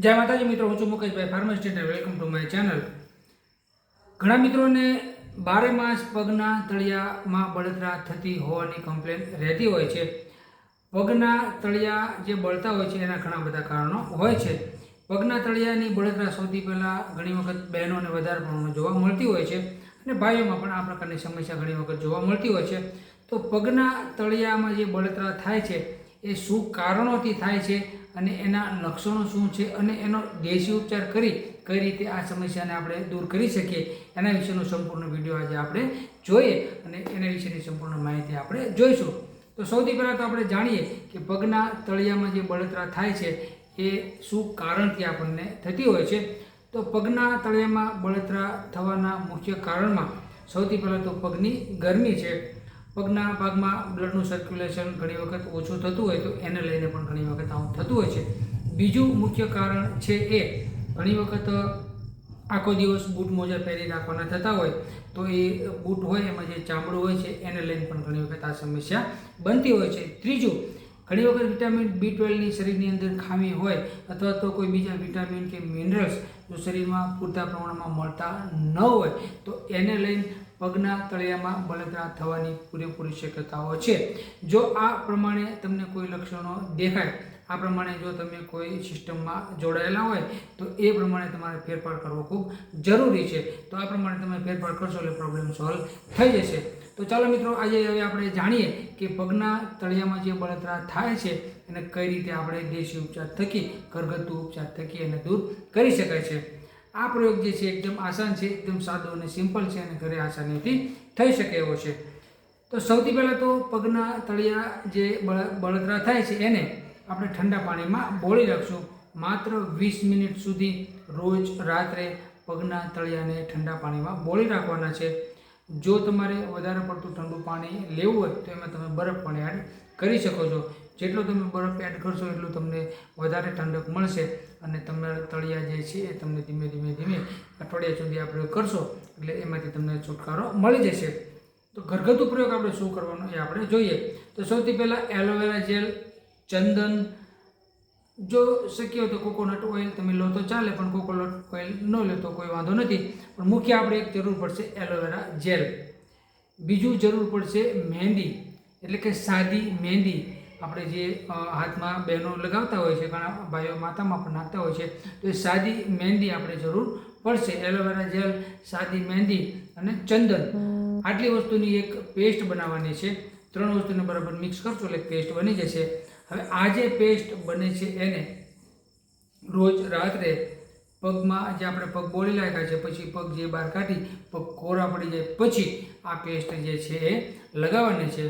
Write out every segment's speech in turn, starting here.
જય માતાજી મિત્રો, હું છું મુકેશભાઈ ફાર્માસ્ટેટ વેલકમ ટુ માય ચેનલ. ઘણા મિત્રોને બારે માસ પગના તળિયામાં બળતરા થતી હોવાની કમ્પ્લેન રહેતી હોય છે. પગના તળિયા જે બળતા હોય છે, એના ઘણા બધા કારણો હોય છે. પગના તળિયાની બળતરા સૌથી પહેલાં ઘણી વખત બહેનોને વધારે પ્રમાણમાં જોવા મળતી હોય છે અને ભાઈઓમાં પણ આ પ્રકારની સમસ્યા ઘણી વખત જોવા મળતી હોય છે. તો પગના તળિયામાં જે બળતરા થાય છે એ શું કારણોથી થાય છે અને એના લક્ષણો શું છે અને એનો દેશી ઉપચાર કરી કઈ રીતે આ સમસ્યાને આપણે દૂર કરી શકીએ એના વિશેનો સંપૂર્ણ વીડિયો આજે આપણે જોઈએ અને એના વિશેની સંપૂર્ણ માહિતી આપણે જોઈશું. તો સૌથી પહેલાં તો આપણે જાણીએ કે પગના તળિયામાં જે બળતરા થાય છે એ શું કારણથી આપણને થતી હોય છે. તો પગના તળિયામાં બળતરા થવાના મુખ્ય કારણમાં સૌથી પહેલાં તો પગની ગરમી છે. પગના ભાગમાં બ્લડનું સર્ક્યુલેશન ઘણી વખત ઓછું થતું હોય તો એને લઈને પણ ઘણી વખત આવું થતું હોય છે. બીજું મુખ્ય કારણ છે એ, ઘણી વખત આખો દિવસ બૂટ મોજા પહેરી રાખવાના થતા હોય તો એ બૂટ હોય, એમાં જે ચામડું હોય છે, એને લઈને પણ ઘણી વખત આ સમસ્યા બનતી હોય છે. ત્રીજું, ઘણી વખત વિટામિન બી ટ્વેલ્વની શરીરની અંદર ખામી હોય અથવા તો કોઈ બીજા વિટામિન કે મિનરલ્સ જો શરીરમાં પૂરતા પ્રમાણમાં મળતા ન હોય તો એને લઈને પગના તળિયામાં બળતરા થવાની પૂરેપૂરી શક્યતાઓ છે. જો આ પ્રમાણે તમને કોઈ લક્ષણો દેખાય, આ પ્રમાણે જો તમે કોઈ સિસ્ટમમાં જોડાયેલા હોય, તો એ પ્રમાણે તમારે ફેરફાર કરવો ખૂબ જરૂરી છે. તો આ પ્રમાણે તમે ફેરફાર કરશો એટલે પ્રોબ્લેમ સોલ્વ થઈ જશે. તો ચાલો મિત્રો, આજે હવે આપણે જાણીએ કે પગના તળિયામાં જે બળતરા થાય છે, એને કઈ રીતે આપણે દેશી ઉપચાર થકી, ઘરગથ્થુ ઉપચાર થકી એને દૂર કરી શકાય છે. આ પ્રયોગ જે છે, એકદમ આસાન છે, એકદમ સાદો અને સિમ્પલ છે અને ઘરે આસાનીથી થઈ શકે એવો છે. તો સૌથી પહેલાં તો પગના તળિયા જે બળ, બળતરા થાય છે, એને આપણે ઠંડા પાણીમાં બોળી રાખશું. માત્ર વીસ મિનિટ સુધી રોજ રાત્રે પગના તળિયાને ઠંડા પાણીમાં બોળી રાખવાના છે. જો તમારે વધારે પડતું ઠંડુ પાણી લેવું હોય, તો એમાં તમે બરફ પણ એડ કરી શકો છો. જેટલો તમે બરફ એડ કરશો એટલું તમને વધારે ઠંડક મળશે અને તમારા તળિયા જે છે એ તમને ધીમે ધીમે ધીમે અઠવાડિયા સુધી આ પ્રયોગ કરશો એટલે એમાંથી તમને છુટકારો મળી જશે. તો ઘરગથ્થુ પ્રયોગ આપણે શું કરવાનો એ આપણે જોઈએ. તો સૌથી પહેલાં એલોવેરા જેલ, ચંદન, જો શક્ય હોય તો કોકોનટ ઓઇલ તમે લો તો ચાલે, પણ કોકોનટ ઓઇલ ન લો તો કોઈ વાંધો નથી. પણ મુખ્ય આપણે એક જરૂર પડશે એલોવેરા જેલ. બીજું જરૂર પડશે મહેંદી, એટલે કે સાદી મહેંદી. આપણે જે હાથમાં બહેનો લગાવતા હોય છે, ઘણા ભાઈઓ માથામાં પણ નાખતા હોય છે, તો એ સાદી મહેંદી આપણે જરૂર પડશે. એલોવેરા જેલ, સાદી મહેંદી અને ચંદન. આટલી વસ્તુની એક પેસ્ટ બનાવવાની છે. ત્રણ વસ્તુને બરાબર મિક્સ કરશો એટલે પેસ્ટ બની જશે. હવે આ જે પેસ્ટ બને છે એને રોજ રાત્રે પગમાં જે આપણે પગ બોળી લાગ્યા છે, પછી પગ જે બહાર કાઢી, પગ કોરા પડી જાય, પછી આ પેસ્ટ જે છે એ લગાવવાની છે.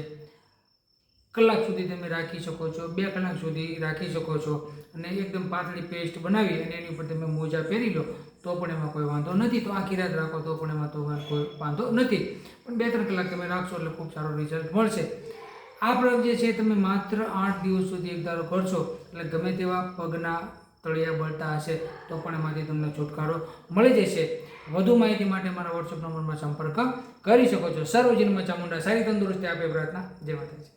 કલાક સુધી તમે રાખી શકો છો, બે કલાક સુધી રાખી શકો છો અને એકદમ પાતળી પેસ્ટ બનાવી અને એની ઉપર તમે મોજા પહેરી લો, તો પણ એમાં કોઈ વાંધો નથી. તો આખી રાત રાખો તો પણ એમાં તો કોઈ વાંધો નથી. પણ બે ત્રણ કલાક તમે રાખશો એટલે ખૂબ સારો રિઝલ્ટ મળશે. આ પ્રયોગ જે છે તમે માત્ર આઠ દિવસ સુધી એક કરશો, એટલે ગમે તેવા પગના તળિયા બળતા હશે, તો પણ એમાંથી તમને છુટકારો મળી જશે. વધુ માહિતી માટે મારા વોટ્સઅપ નંબરમાં સંપર્ક કરી શકો છો. સર્વજન્મ ચામુંડા સારી તંદુરસ્તી, આપે પ્રાર્થના. જય માતાજી.